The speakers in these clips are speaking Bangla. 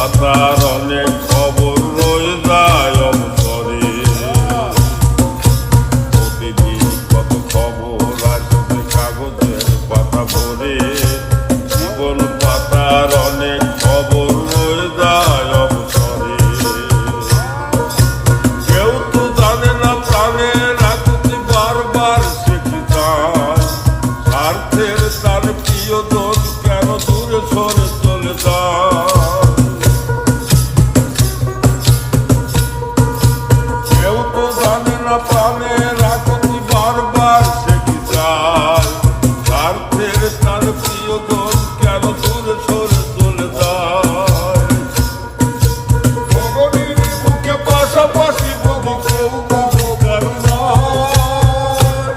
কথার অনেক তার প্রিয়জন কেন দূরে সরে চলে যায়? ভগবীর বুকে পাশাপাশি বুঝি কেউ উপকার নয়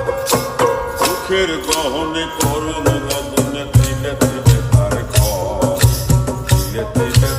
সুখের গহনে করুণ রজনে তিলে তিলে তার ঘর, তিলে তিলে